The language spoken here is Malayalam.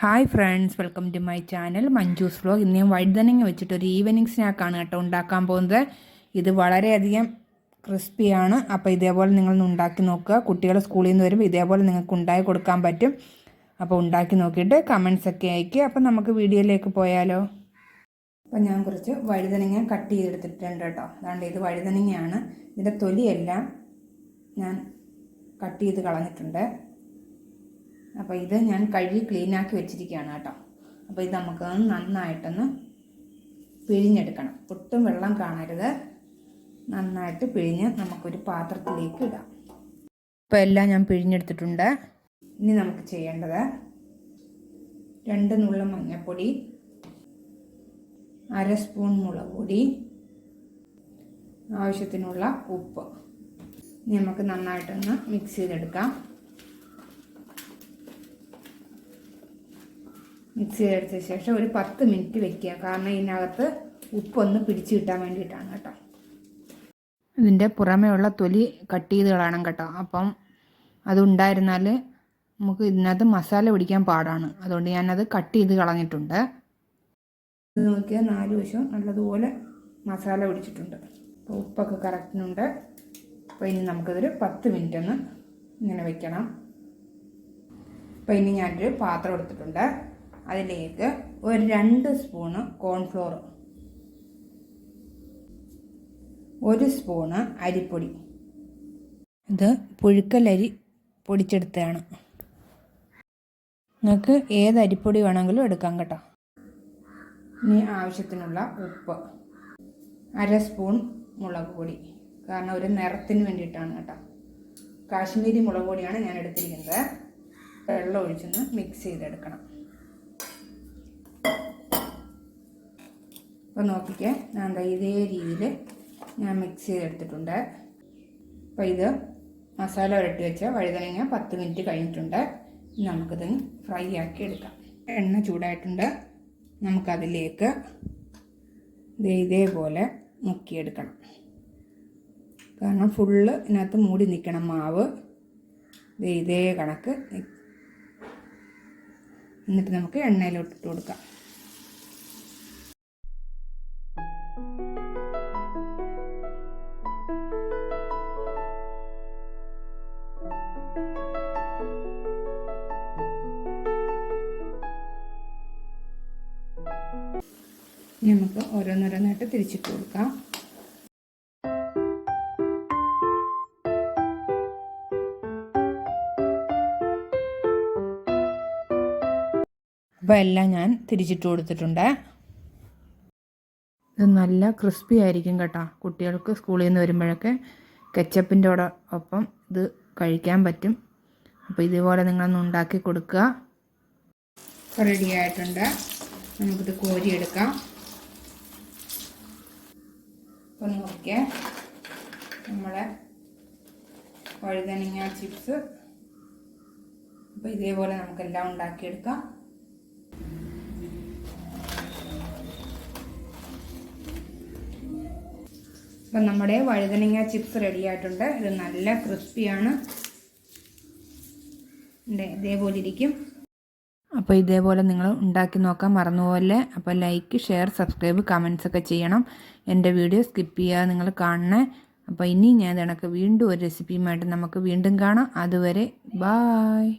Hi friends welcome to my channel Manju's vlog ഇന്ന് ഞാൻ വഴുതനങ്ങ വെച്ചിട്ട് ഒരു ഈവനിങ് സ്നാക്കാണ് കേട്ടോ ഉണ്ടാക്കാൻ പോകുന്നത്. ഇത് വളരെയധികം ക്രിസ്പിയാണ് അപ്പോൾ ഇതേപോലെ നിങ്ങളൊന്ന് ഉണ്ടാക്കി നോക്കുക. കുട്ടികൾ സ്കൂളിൽ നിന്ന് വരുമ്പോൾ ഇതേപോലെ നിങ്ങൾക്ക് ഉണ്ടാക്കി കൊടുക്കാൻ പറ്റും. അപ്പോൾ ഉണ്ടാക്കി നോക്കിയിട്ട് കമൻസ് ഒക്കെ അയക്കുക അപ്പോൾ നമുക്ക് വീഡിയോയിലേക്ക് പോയാലോ. അപ്പോൾ ഞാൻ കുറച്ച് വഴുതനങ്ങ കട്ട് ചെയ്തെടുത്തിട്ടുണ്ട് കേട്ടോ. അതാണ്ട് ഇത് വഴുതനങ്ങയാണ്. ഇതിന്റെ തൊലിയെല്ലാം ഞാൻ കട്ട് ചെയ്ത് കളഞ്ഞിട്ടുണ്ട്. അപ്പോൾ ഇത് ഞാൻ കഴുകി ക്ലീനാക്കി വെച്ചിരിക്കുകയാണ് കേട്ടോ. അപ്പോൾ ഇത് നമുക്ക് നന്നായിട്ടൊന്ന് പിഴിഞ്ഞെടുക്കണം. ഒട്ടും വെള്ളം കാണരുത്. നന്നായിട്ട് പിഴിഞ്ഞ് നമുക്കൊരു പാത്രത്തിലേക്ക് ഇടാം. ഇപ്പോൾ എല്ലാം ഞാൻ പിഴിഞ്ഞെടുത്തിട്ടുണ്ട്. ഇനി നമുക്ക് ചെയ്യേണ്ടത് രണ്ട് നുള്ള മഞ്ഞൾപ്പൊടി അര സ്പൂൺ മുളക് പൊടി ആവശ്യത്തിനുള്ള ഉപ്പ്. ഇനി നമുക്ക് നന്നായിട്ടൊന്ന് മിക്സ് ചെയ്തെടുക്കാം. മിക്സ് ചെയ്തെടുത്ത ശേഷം ഒരു പത്ത് മിനിറ്റ് വെക്കുക. കാരണം ഇതിനകത്ത് ഉപ്പൊന്ന് പിടിച്ചു കിട്ടാൻ വേണ്ടിയിട്ടാണ് കേട്ടോ. ഇതിന്റെ പുറമേ ഉള്ള തൊലി കട്ട് ചെയ്ത് കളയണം കേട്ടോ. അപ്പം അതുണ്ടായിരുന്നാൽ നമുക്ക് ഇതിനകത്ത് മസാല പിടിക്കാൻ പാടാണ്. അതുകൊണ്ട് ഞാനത് കട്ട് ചെയ്ത് കളഞ്ഞിട്ടുണ്ട്. ഇത് നോക്കിയാൽ നാല് വശവും നല്ലതുപോലെ മസാല പിടിച്ചിട്ടുണ്ട്. അപ്പോൾ ഉപ്പൊക്കെ കറക്റ്റിനുണ്ട്. അപ്പോൾ ഇനി നമുക്കതൊരു പത്ത് മിനിറ്റ് ഒന്ന് ഇങ്ങനെ വെക്കണം. അപ്പോൾ ഇനി ഞാനൊരു പാത്രം എടുത്തിട്ടുണ്ട്. അതിലേക്ക് ഒരു രണ്ട് സ്പൂണ് കോൺഫ്ലോർ ഒരു സ്പൂണ് അരിപ്പൊടി. ഇത് പുഴുക്കലരി പൊടിച്ചെടുത്തതാണ്. നിങ്ങൾക്ക് ഏത് അരിപ്പൊടി വേണമെങ്കിലും എടുക്കാം കേട്ടോ. ഇനി ആവശ്യത്തിനുള്ള ഉപ്പ്. അര സ്പൂൺ മുളക് പൊടി. കാരണം ഒരു നിറത്തിന് വേണ്ടിയിട്ടാണ് കേട്ടോ. കാശ്മീരി മുളക് പൊടിയാണ് ഞാൻ എടുത്തിരിക്കുന്നത്. വെള്ളം ഒഴിച്ചൊന്ന് മിക്സ് ചെയ്തെടുക്കണം. അപ്പോൾ നോക്കിക്കേ. ഞാൻ ഇതേ രീതിയിൽ ഞാൻ മിക്സ് ചെയ്തെടുത്തിട്ടുണ്ട്. അപ്പോൾ ഇത് മസാല ഉരട്ടി വെച്ച വഴുതനങ്ങ പത്ത് മിനിറ്റ് കഴിഞ്ഞിട്ടുണ്ട്. നമുക്കിത് ഫ്രൈ ആക്കി എടുക്കാം. എണ്ണ ചൂടായിട്ടുണ്ട്. നമുക്കതിലേക്ക് ഇത് ഇതേപോലെ മുക്കിയെടുക്കണം. കാരണം ഫുള്ള് ഇതിനകത്ത് മൂടി നിൽക്കണം മാവ്. ഇതേ കണക്ക്. എന്നിട്ട് നമുക്ക് എണ്ണയിലോട്ടിട്ട് കൊടുക്കാം. ഇനി നമുക്ക് ഓരോന്നോരോന്നായിട്ട് തിരിച്ചിട്ട് കൊടുക്കാം. അപ്പോൾ എല്ലാം ഞാൻ തിരിച്ചിട്ട് കൊടുത്തിട്ടുണ്ട്. ഇത് നല്ല ക്രിസ്പി ആയിരിക്കും കേട്ടോ. കുട്ടികൾക്ക് സ്കൂളിൽ നിന്ന് വരുമ്പോഴൊക്കെ കെച്ചപ്പിന്റെ ഒപ്പം ഇത് കഴിക്കാൻ പറ്റും. അപ്പോൾ ഇതുപോലെ നിങ്ങളൊന്ന് ഉണ്ടാക്കി കൊടുക്കുക. റെഡി ആയിട്ടുണ്ട്. നമുക്കിത് കോരിയെടുക്കാം. ഒന്ന് നോക്കിയേ നമ്മളെ വഴുതനങ്ങ ചിപ്സ്. അപ്പോൾ ഇതേപോലെ നമുക്കെല്ലാം ഉണ്ടാക്കിയെടുക്കാം. അപ്പം നമ്മുടെ വഴുതനങ്ങ ചിപ്സ് റെഡി ആയിട്ടുണ്ട്. ഇത് നല്ല ക്രിസ്പിയാണ്. ഇതേപോലെ ഇരിക്കും. അപ്പോൾ ഇതേപോലെ നിങ്ങൾ ഉണ്ടാക്കി നോക്കാൻ മറന്നുപോലെ അപ്പോൾ ലൈക്ക് ഷെയർ സബ്സ്ക്രൈബ് കമൻസ് ഒക്കെ ചെയ്യണം. എന്റെ വീഡിയോ സ്കിപ്പ് ചെയ്യാതെ നിങ്ങൾ കാണണേ. അപ്പോൾ ഇനി ഞാൻ ഇതണക്ക് വീണ്ടും ഒരു റെസിപ്പിയുമായിട്ട് നമുക്ക് വീണ്ടും കാണാം. അതുവരെ ബായ്